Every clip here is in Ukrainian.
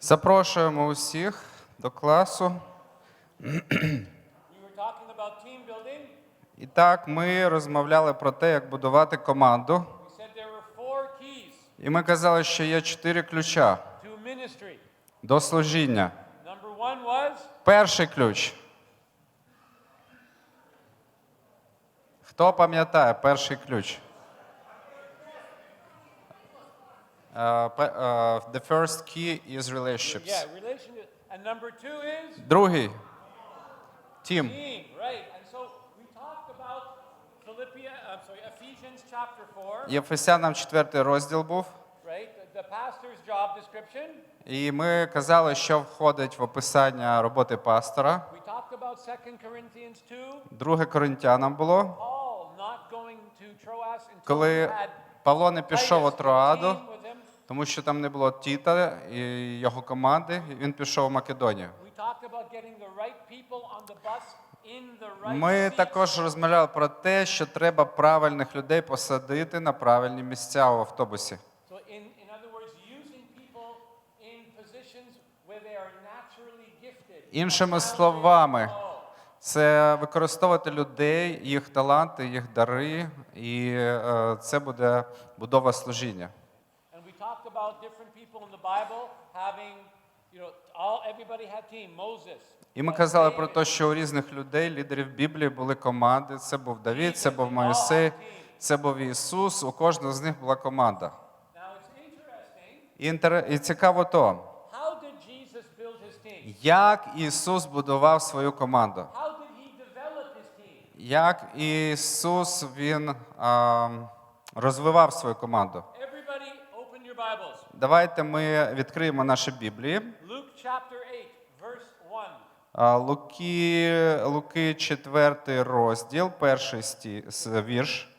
Запрошуємо усіх до класу. І так, ми розмовляли про те, як будувати команду. І ми казали, що є чотири ключа до служіння. Перший ключ. Хто пам'ятає перший ключ? Е, пе- е, the first key is relationships. yeah, relationship. And number two is Другий. Тім. team, right? And so we talked about Philippia, I'm sorry, Ephesians chapter 4, Єфесянам 4 розділ був. right? The, the pastor's job description. І ми казали, що входить в описання роботи пастора. We talked about 2 Corinthians 2, Друге Коринтянам було, Paul not going to Troas until коли had Павло не пішов у Троаду, тому що там не було Тіта і його команди, і він пішов в Македонію. Ми також розмовляли про те, що треба правильних людей посадити на правильні місця в автобусі. Іншими словами, це використовувати людей, їх таланти, їх дари, і е, це буде будова служіння. And we talked about different people in the Bible having. І ми казали про те, що у різних людей, лідерів Біблії, були команди. Це був Давід, це був Моїсей, це був Ісус. У кожного з них була команда. І, цікаво то, як Ісус будував свою команду. Як Ісус Він а, розвивав свою команду. Давайте ми відкриємо наші Біблії. Luke chapter 8, verse 1. А, Луки, Луки 4 розділ, перший сті, вірш.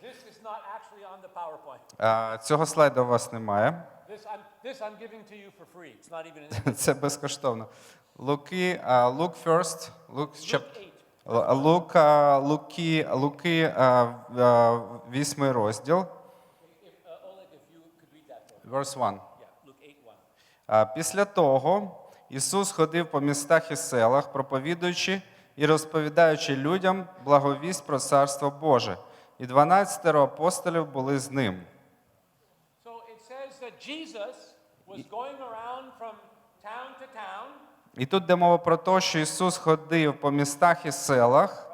Цього слайду у вас немає. Це безкоштовно. Луки, Luke first, Luke, Luke chap, 8. Л- Лука, Луки, Луки, вісьмий розділ, If, Oleg, if you could read that for me. verse 1. Yeah, Luke 8, 1. А Після того Ісус ходив по містах і селах, проповідуючи і розповідаючи людям благовість про Царство Боже. І дванадцятеро апостолів були з ним. Jesus was going around from town to town, І тут йде мова про те, що Ісус ходив по містах і селах,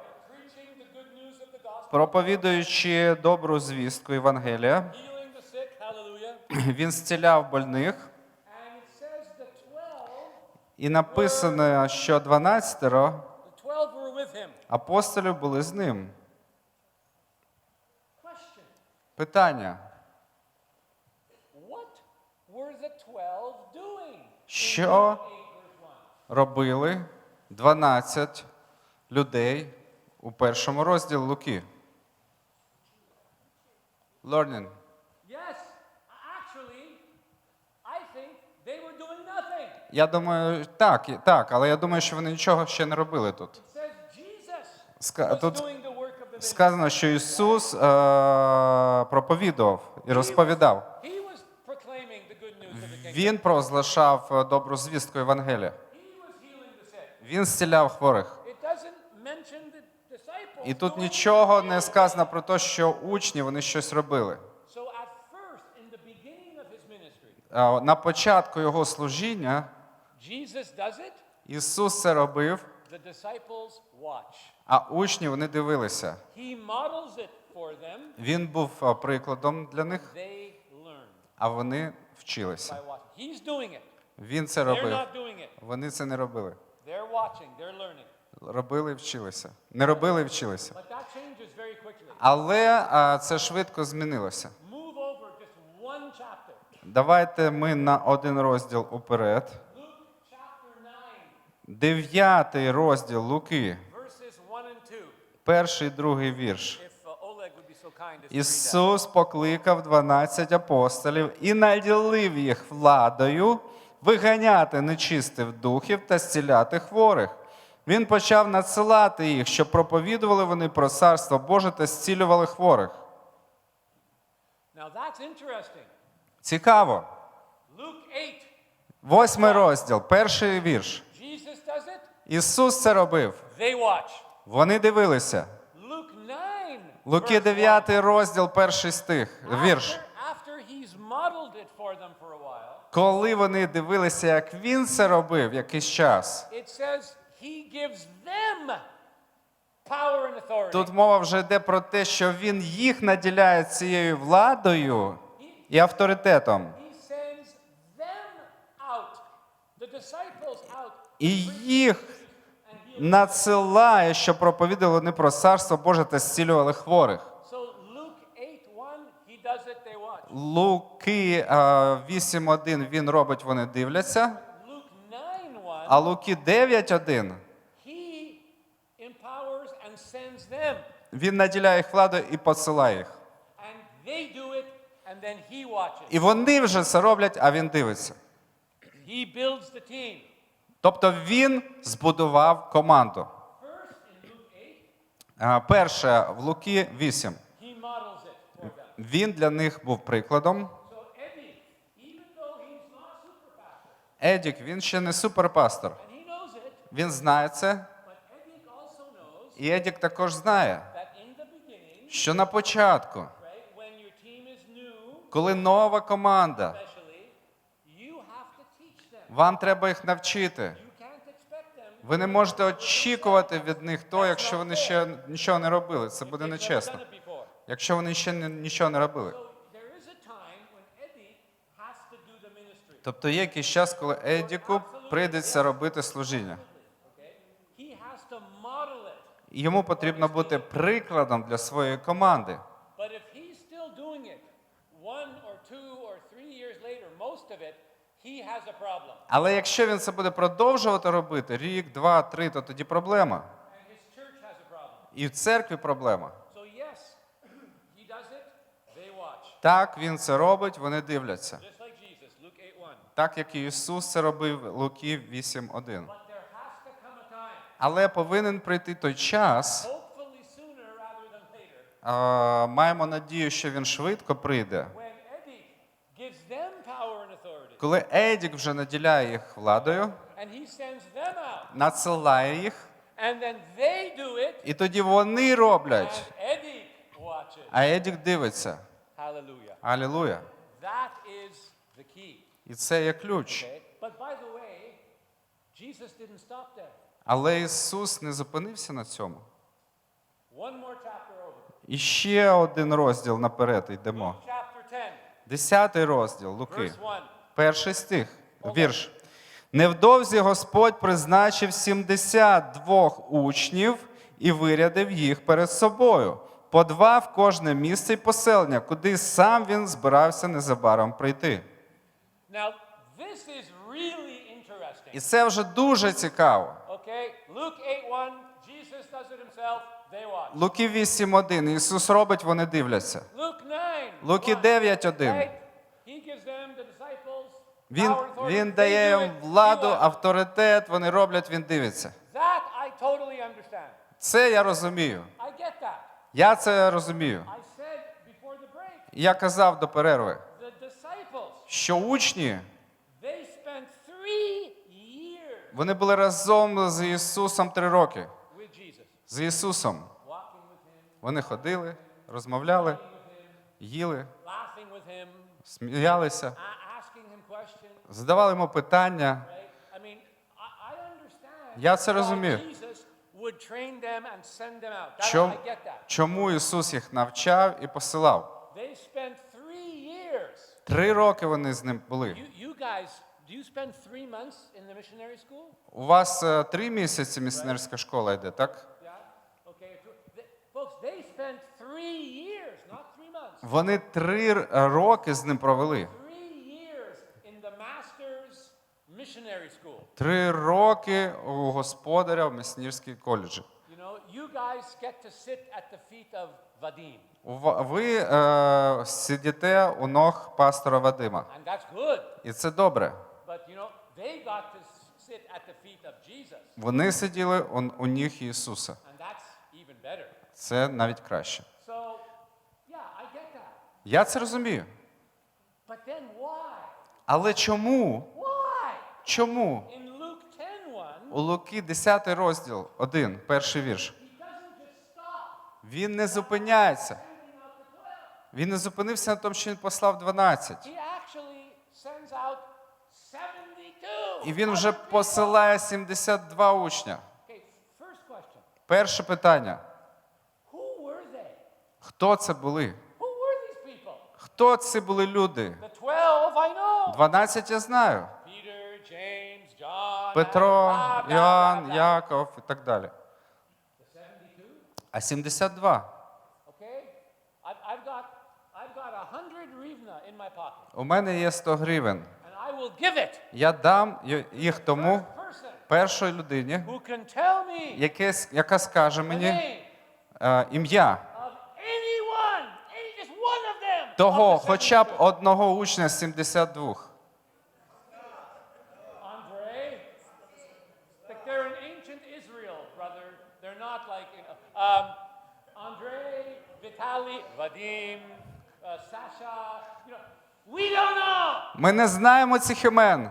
проповідуючи добру звістку Євангелія. Він зціляв больних. And it says the 12, І написано, що 12 were апостолів були з ним. Питання: What were the 12 doing? що 8, verse 1. Робили 12 людей у першому розділі Луки? Learning. Yes, actually, I think they were doing nothing. Я думаю, так, так, але я думаю, що вони нічого ще не робили тут. Тут сказано, що Ісус е, проповідував і розповідав. Він прозглашав добру звістку Євангелія. He was healing the sick. Він зціляв хворих. І тут нічого не сказано про те, що учні вони щось робили. На початку його служіння Ісус це робив, а учні вони дивилися. Він був прикладом для них, а вони вчилися. Він це робив. Вони це не робили. Робили і вчилися. Не робили і вчилися. Але а, це швидко змінилося. Давайте ми на один розділ уперед. Luke chapter 9, Дев'ятий розділ Луки, verses 1 and 2. перший другий вірш. Uh. Ісус покликав 12 апостолів і наділив їх владою виганяти нечистих духів та зціляти хворих. Він почав надсилати їх, щоб проповідували вони про царство Боже та зцілювали хворих. Now that's. Цікаво. Восьмий розділ, перший вірш. Ісус це робив. Вони дивилися. Луки 9 розділ, перший стих, 1. вірш. After, after he's modeled it for them for a while, Коли вони дивилися, як він це робив якийсь час, тут мова вже йде про те, що він їх наділяє цією владою і авторитетом. І їх надсилає, щоб проповідали вони про царство Боже та зцілювали хворих. So Luke 8:1, he does it, they watch. Луки 8.1 він робить, вони дивляться. А Луки 9.1 he empowers and sends them, він наділяє їх владою і посилає їх. І вони вже це роблять, а він дивиться. Тобто він збудував команду. First in Luke 8, А, Перше в Луки 8. he models it for them. Він для них був прикладом. Едік, він ще не суперпастор. Він знає це. І Едік також знає, що на початку, коли нова команда, вам треба їх навчити. Ви не можете очікувати від них то, якщо вони ще нічого не робили. Це буде нечесно. Якщо вони ще ні- нічого не робили. Тобто є якийсь час, коли Едіку прийдеться робити служіння. Йому потрібно бути прикладом для своєї команди. Але якщо він це буде продовжувати робити рік, два, три, то тоді проблема. І в церкві проблема. So yes, he does it, they watch. Так, він це робить, вони дивляться. Just like Jesus, Luke 8.1. Так як і Ісус це робив Луки 8.1. But there has to come a time, Але повинен прийти той час. а, Маємо надію, що він швидко прийде. Коли Едік вже наділяє їх владою, надсилає їх, і тоді вони роблять. А Едік дивиться. Алілуя. І це є ключ. Але Ісус не зупинився на цьому. І ще один розділ наперед йдемо. Десятий розділ Луки. Перший стих, вірш. Невдовзі Господь призначив 72 учнів і вирядив їх перед собою, по два в кожне місце й поселення, куди сам він збирався незабаром прийти. Now, this is really interesting. І це вже дуже цікаво. Okay? Luke 8 1, Jesus does it himself, they watch. Луки 8.1. Ісус робить, вони дивляться. Luke 9. Луки 1, 9.1. He gives them, the disciples, Він, він дає їм владу, авторитет, вони роблять, він дивиться. That I totally understand. Це я розумію. Я це розумію. Я казав до перерви, що учні вони були разом з Ісусом три роки. З Ісусом. Вони ходили, розмовляли, їли, сміялися, задавали йому питання. Я це розумію. Jesus would train them and send them out. That, Чом, I get that. чому Ісус їх навчав і посилав? Три роки вони з ним були. У вас е, три місяці місіонерська школа йде, так? Вони три роки з ним провели. Three years in the master's missionary school. Три роки у господаря в місіонерській коледжі. Ви е, сидите у ног пастора Вадима. І це добре. Вони сиділи у, у ніг Ісуса. Це навіть краще. Я це розумію. Але чому? Чому? In Luke 10 У Луки 10 розділ, 1, перший вірш. Він не зупиняється. Він не зупинився на тому, що він послав 12. He actually sends out 72. І він вже посилає 72 учня. Перше питання: хто це були? Хто це були люди? The 12, I know. 12 я знаю. Петро, blah. Яков і так далі. The 72? А 72. Okay? I've, I've got I've got a hundred rivna in my pocket, У мене є 100 гривень. Я дам їх тому першій людині, яка скаже мені е, ім'я того, хоча б 72. одного учня з 72. Andre, like they're in ancient Israel, brother. They're not like you know, um, Andre, Vitali, Vadim, uh, Sasha. You know, we don't know. Ми не знаємо цих імен.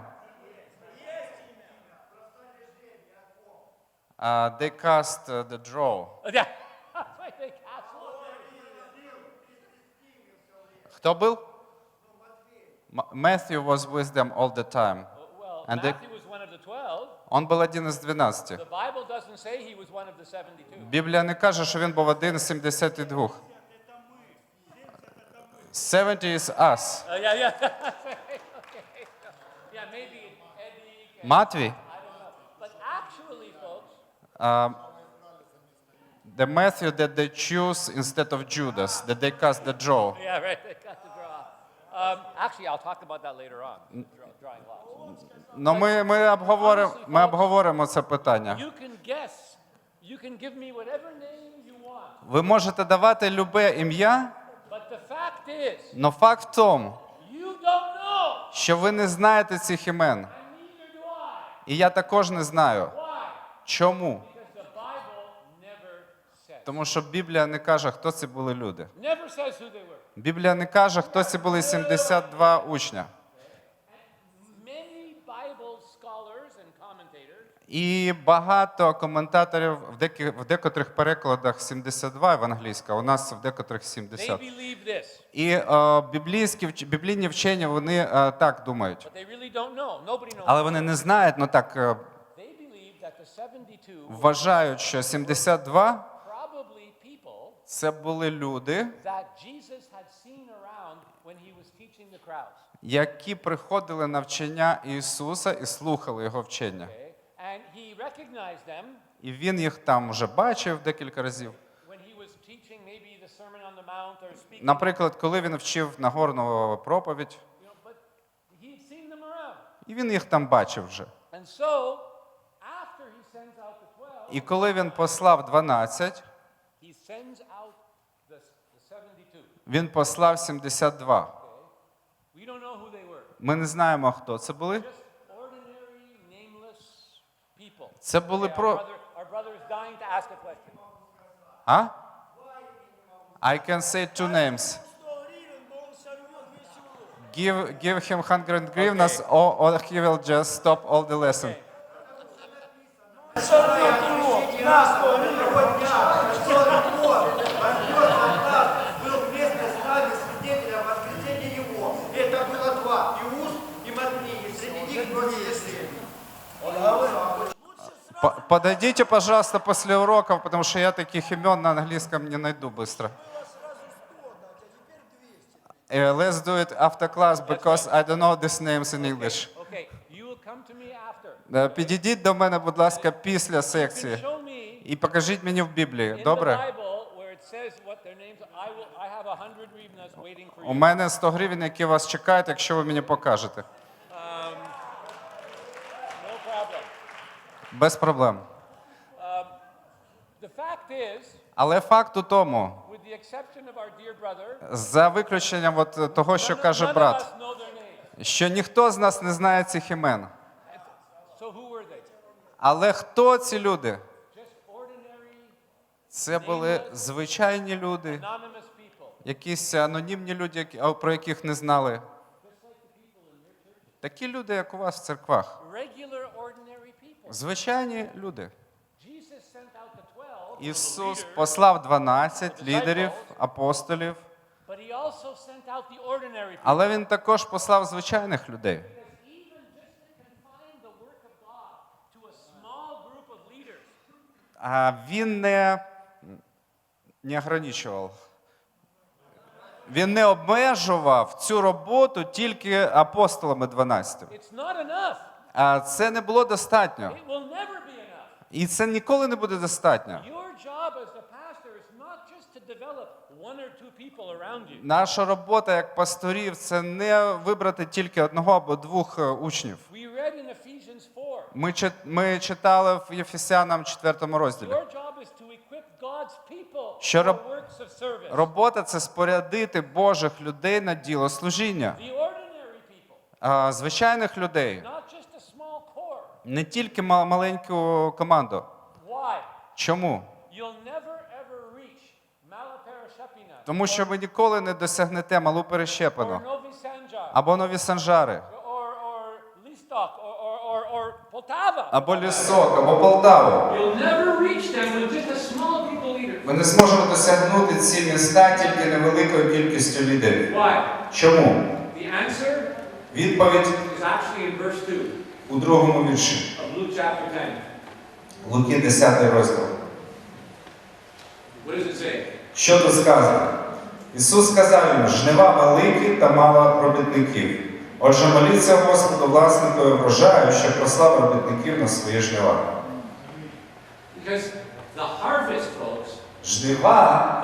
Uh, they cast uh, the draw. Yeah. They castle. Хто був? М- Matthew was with them all the time. Well, And they- Matthew was one of the twelve. Он був один із 12. The Bible doesn't say he was one of the 72. Біблія не каже, що він був один з 72. 70 is us. Uh, yeah, yeah. okay. Yeah, maybe Eddie. Матвій, I don't know. But actually, folks, uh, the Matthew that they choose instead of Judas, that they cast the draw. yeah, right. They got to draw. Um, actually, I'll talk about that later on. Draw, drawing lots. Ну, ми, ми, обговоримо, ми обговоримо це питання. You can guess. You can give me whatever name you want. Ви можете давати любе ім'я, Fact факт в тому, що ви не знаєте цих імен. І я також не знаю. Чому? Тому що Біблія не каже, хто це були люди. Біблія не каже, хто це були 72 учня. Many Bible scholars and commentators І багато коментаторів в, декі, в декотрих перекладах 72 в англійська, у нас в декотрих they 70. І е, біблійські біблійні вчені вони е, так думають. Але вони не знають, ну так е, They believe that the 72 вважають, що 72 probably people це були люди, які приходили на вчення Ісуса і слухали його вчення. And he recognized them І він їх там вже бачив декілька разів. Наприклад, коли він вчив Нагорну проповідь, і він їх там бачив вже. And so, after he sends out the 12, І коли він послав 12, he sends out the, the 72. він послав 72. Okay? We don't know who they were. Ми не знаємо, хто це були. Це були Okay, our, про. brother, our brother is dying to ask a question. А? I can say two names. Give, give him 100 гривнас, or, or he will just stop all the lesson. был Подойдите, пожалуйста, после уроков, потому что я таких имен на английском не найду быстро. Uh, let's do it after class because I don't know these names in English. Okay, you will come to me after. Підійдіть до мене, будь ласка, після секції і покажіть мені в Біблії. Добре? У мене 100 гривень, які вас чекають, якщо ви мені покажете. Um, no problem. Без проблем. Але факт у тому, за виключенням от того, що каже брат, що ніхто з нас не знає цих імен. Але хто ці люди? Це були звичайні люди, якісь анонімні люди, про яких не знали. Такі люди, як у вас в церквах. Звичайні люди. Jesus sent out the 12, Ісус послав 12 лідерів, апостолів, але він також послав звичайних людей. А він не, не ограничував. Він не обмежував цю роботу тільки апостолами 12. Це не було достатньо. І це ніколи не буде достатньо. Наша робота як пасторів це не вибрати тільки одного або двох е, учнів. We read in Ephesians 4. Ми, ми читали в Єфесянам 4 розділі. Що роб-. Робота це спорядити Божих людей на діло служіння, звичайних людей, not just a small core. Не тільки ма- маленьку команду. Why? Чому? You'll never ever reach Тому що ви ніколи не досягнете малу перещепину або нові санжари, або лісок, або Полтаву. Ми не зможемо досягнути ці міста тільки невеликою кількістю лідерів. Чому? Відповідь is actually in verse 2 у другому вірші. of Luke chapter 10. Луки 10 розділ. Що тут сказано? Ісус сказав їм, жнива великі та мало робітників. Отже, моліться Господу власникові врожаю, що послав робітників на свої жнива. Жнива,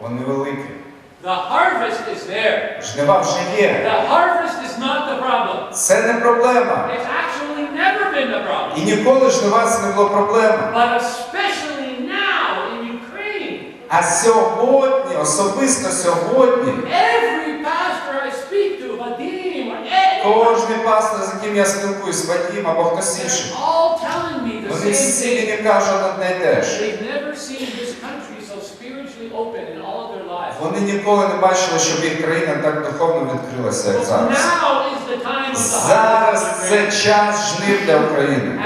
вони великі. The harvest is there. Жнива вже є. The harvest is not the problem. Це не проблема. It's actually never been the problem. І ніколи жнива це не було проблема. But especially now in Ukraine, А сьогодні, особисто сьогодні, every pastor I speak to, Vadim, or кожний пастор, з яким я спілкуюсь, Вадім або хтось інший, all telling me the вони same всі thing. мені кажуть одне й те ж. They've never seen this country so spiritually open in all of their lives. Вони ніколи не бачили, щоб їх країна так духовно відкрилася, як зараз. Зараз це час жнив для України.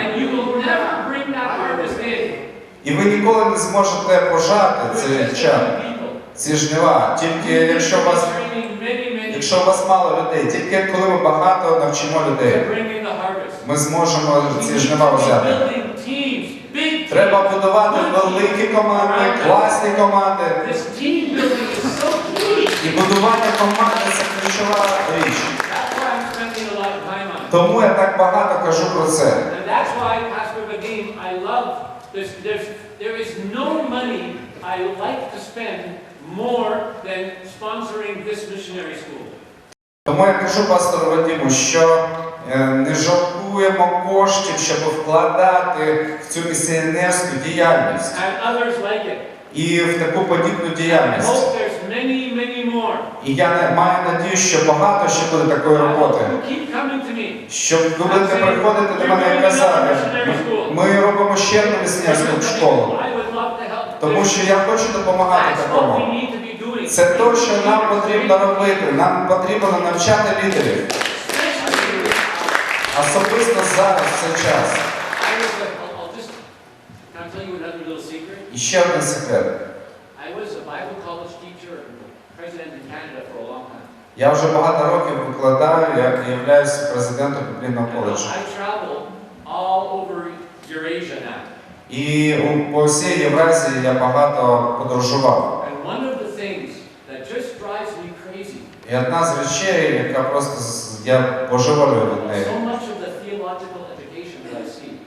І ви ніколи не зможете пожати цей час, ці жнива. Тільки якщо вас, якщо у вас мало людей, тільки коли ми багато навчимо людей, ми зможемо ці жнива взяти. Треба будувати великі команди, класні команди. This team building is so key. І будування команди це ключова річ. Тому я так багато кажу про це. Тому я кажу пастору Вадиму, що е, не жалкуємо коштів, щоб вкладати в цю місіонерську діяльність And others like it. І в таку подібну діяльність. many, many more. І я не маю надію, що багато ще буде такої роботи. Щоб ви будете приходити до мене і казати, ми, робимо ще одну місіонерську школу, тому що я хочу допомагати такому. Це те, що нам потрібно робити. Нам потрібно навчати лідерів. Особисто зараз в цей час. I was a, I'll, I'll just, can I tell you another little secret? І ще один секрет. Я вже багато років викладаю, я являюся президентом біблійного коледжу. Now. І по всій Євразії я багато подорожував. І одна з речей, яка просто я божеволюю від неї.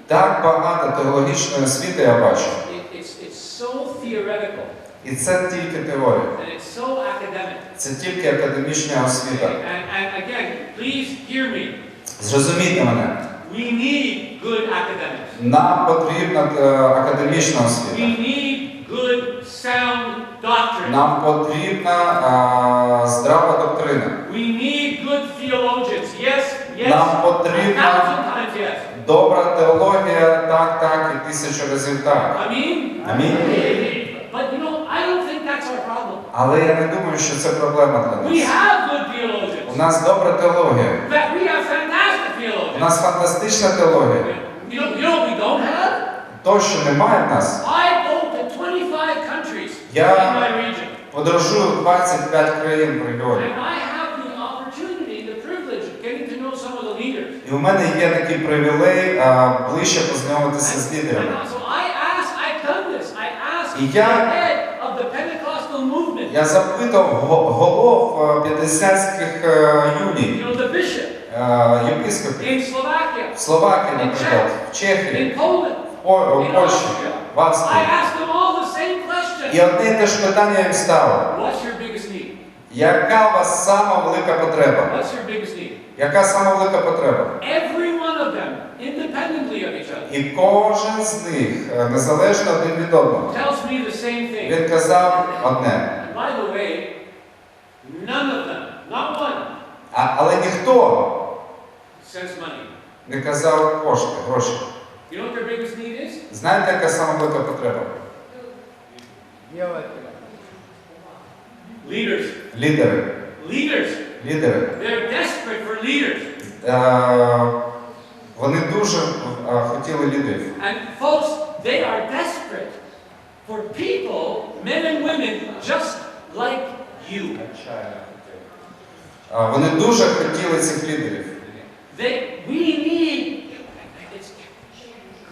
Так багато теологічної освіти я бачу. it, it's, it's so theoretical І це тільки теорія. so. Це тільки академічна освіта. And, and again, please hear me. Зрозумійте мене, We need good academics. нам потрібна е, академічна We need good, sound doctrine. Нам потрібна е, здрава доктрина. We need good theologians. Yes, yes. Нам потрібна yes. добра теологія, так, так і тисячу разів так. Mean, Амінь. but you know, I don't think that's our problem. Але я не думаю, що це проблема для We нас. have good У нас добра теологія. In fact, we have fantastic У нас фантастична теологія. You know, you know what we don't have? То, що немає в нас, I go to 25 countries Yeah. in my region. подорожую в 25 країн в регіоні. And I have the opportunity, the privilege of getting to know some of the leaders. І у мене є такий привілей а, ближче познайомитися з лідерами. And so I asked, I've done this, I asked І the я- head of the Pentecostal movement, Я запитав голов е, п'ятдесятських е, юній, bishop е, єпископів в Словакії, наприклад, в Чехії, в Польщі, в Австрії. І одне і те ж питання їм стало. Яка у вас сама велика потреба? Яка сама велика потреба? Every one of them, independently of each other, І кожен з них, е, незалежно один від одного, tells me the same thing. він казав одне. And by the way, none of them, not one, А, але ніхто sends money. не казав кошти, гроші. You know what their biggest need is? Знаєте, яка сама велика потреба? Leaders. Лідери. Leaders. Лідери. They're desperate for leaders. Е, вони дуже е, хотіли лідерів. And folks, they are desperate for people, men and women, just like you. Е, вони дуже хотіли цих лідерів. They, we need, it's,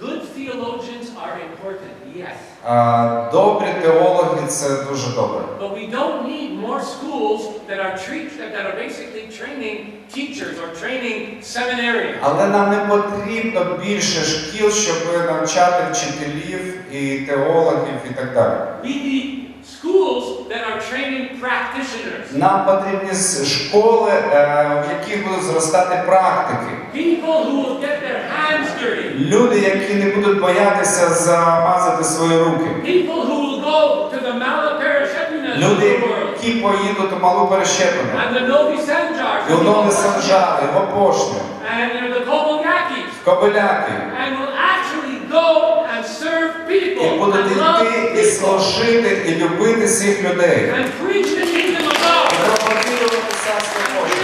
good theologians are important, Yes. Е, добрі теологи це дуже добре. But we don't need more schools that are treat, that are basically training teachers or training seminarians. Але нам не потрібно більше шкіл, щоб навчати вчителів і теологів і так далі. We need schools that are training practitioners. Нам потрібні школи, е, в яких будуть зростати практики. People who will get their hands. Люди, які не будуть боятися замазати свої руки. Люди, які поїдуть у малу перещеплену. І в Нові Санжари, в в Кобиляки. І будуть йти і служити, і любити всіх людей. І проповідувати царство Боже.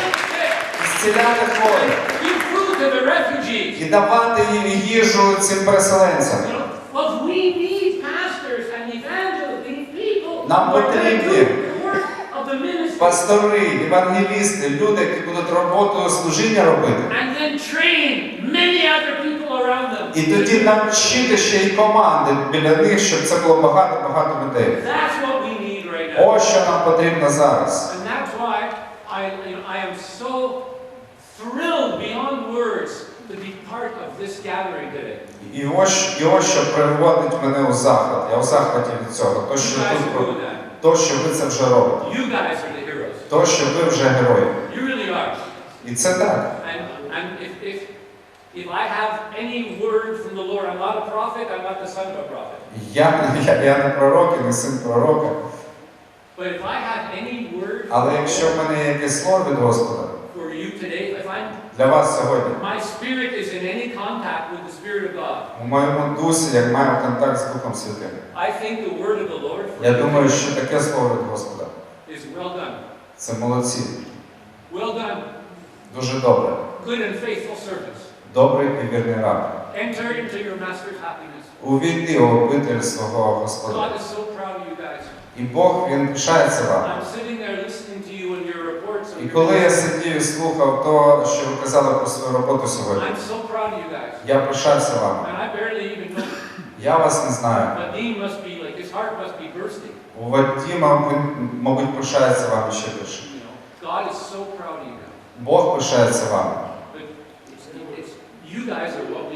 І зціляти хворих. Give food to the refugees. І давати їм їжу цим переселенцям. Нам потрібні Пастори, евангелісти, люди, які будуть роботу служіння робити. І тоді навчити ще й команди біля них, щоб це було багато-багато людей. Ось що нам потрібно зараз. And that's why I, you know, I am so thrilled beyond words to be part of this gathering today. І ось, і ось що приводить мене у захват. Я у захваті від цього. То, You guys тут are doing that. то, що ви це вже робите. You guys are the heroes. То, що ви вже герої. You really are. І це так. And, and if, if, if I have any word from the Lord, I'm not a prophet, I'm not the son of a prophet. Я, я, я не пророк і не син пророка. But if I have any word Але the якщо в мене є якесь слово від Господа for you today, if I'm, для вас сьогодні, my spirit is in any contact with the Spirit of God, у моєму дусі, як маю контакт з Духом Святим, I think the word of the Lord for я думаю, що таке слово від Господа is well done. це молодці. Well done, Дуже добре. good and faithful servants. Добрий і вірний раб. Enter into your master's happiness. Увійди у обитель свого Господа. God is so proud of you guys. І Бог він пишається вами. I'm sitting there listening to you and your reports. І коли я сидів і слухав то, що ви казали про свою роботу сьогодні, я пишався вами. Я вас не знаю. У Вадіма, мабуть, пишається вами ще більше. Бог пишається вами.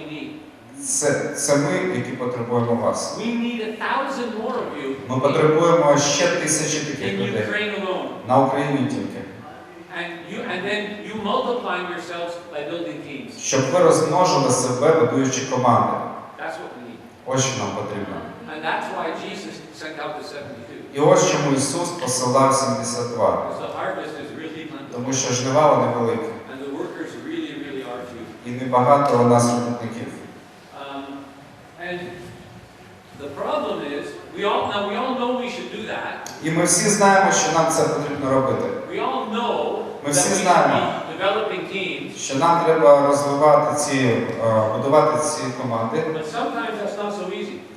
Need. Це, це ми, які потребуємо вас. Ми потребуємо ще тисячі таких людей. На Україні тільки. And then you multiplying yourselves by building teams. Щоб ви розмножили себе, будуючи команди. That's what we need. Ось що нам потрібно. And that's why Jesus sent out the 72. І ось чому Ісус посилав 72. Because the harvest is really plentiful. Тому що жнива вони великі. And the workers really, really are few. І небагато у нас робітників. Um, and the problem is, we all now we all know we should do that. І ми всі знаємо, що нам це потрібно робити. Ми всі знаємо. що нам треба розвивати ці, е, будувати ці команди,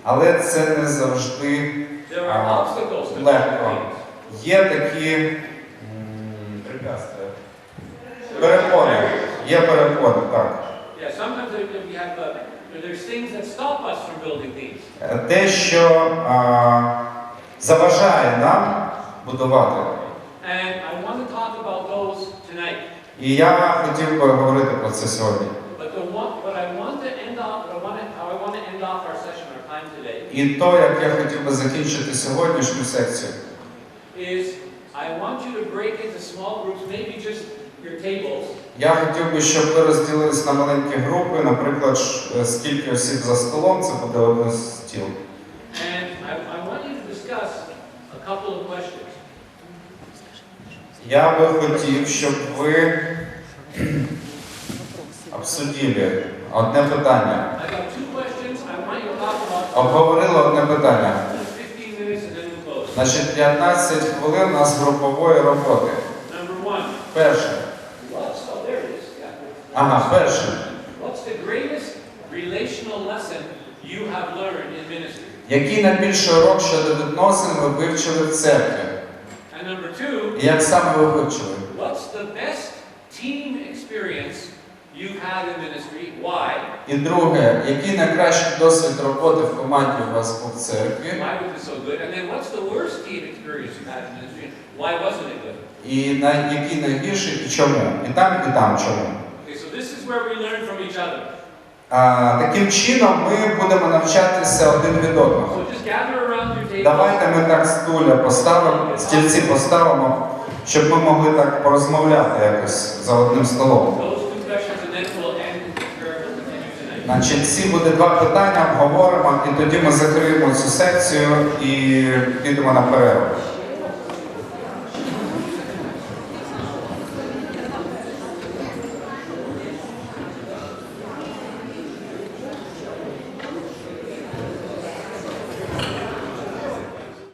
але це не завжди а, легко. Є такі перепони. Є перепони, так. Uh. Е, Те, що а, заважає нам будувати. And I want to talk about those tonight. І я хотів би говорити про це сьогодні. І то, як я хотів би закінчити сьогоднішню секцію, я хотів би, щоб ви розділились на маленькі групи, наприклад, е, скільки осіб за столом, це буде один стіл. and I, I want you to discuss a couple of questions. Я би хотів, щоб ви обсудили одне питання, обговорили одне питання. Just 15 minutes and then we'll close. Значить, 15 хвилин у нас групової роботи. Перше. oh. Ага, перше. Який найбільший урок щодо відносин ви вивчили в церкві? Two, як саме ви what's the best team experience you've had in ministry? Why? І друге, який найкращий досвід роботи в команді у вас був в церкві? Why was it so good? And then what's the worst team experience you've had in ministry? Why wasn't it good? І на який найгірший і чому? І там, і там чому? Okay, so this is where we learn from each other. А, таким чином ми будемо навчатися один від одного. So just gather. Давайте ми так стуля поставимо, стільці поставимо, щоб ми могли так порозмовляти якось за одним столом. Значить, всі буде два питання, обговоримо, і тоді ми закриємо цю секцію і підемо на перерву.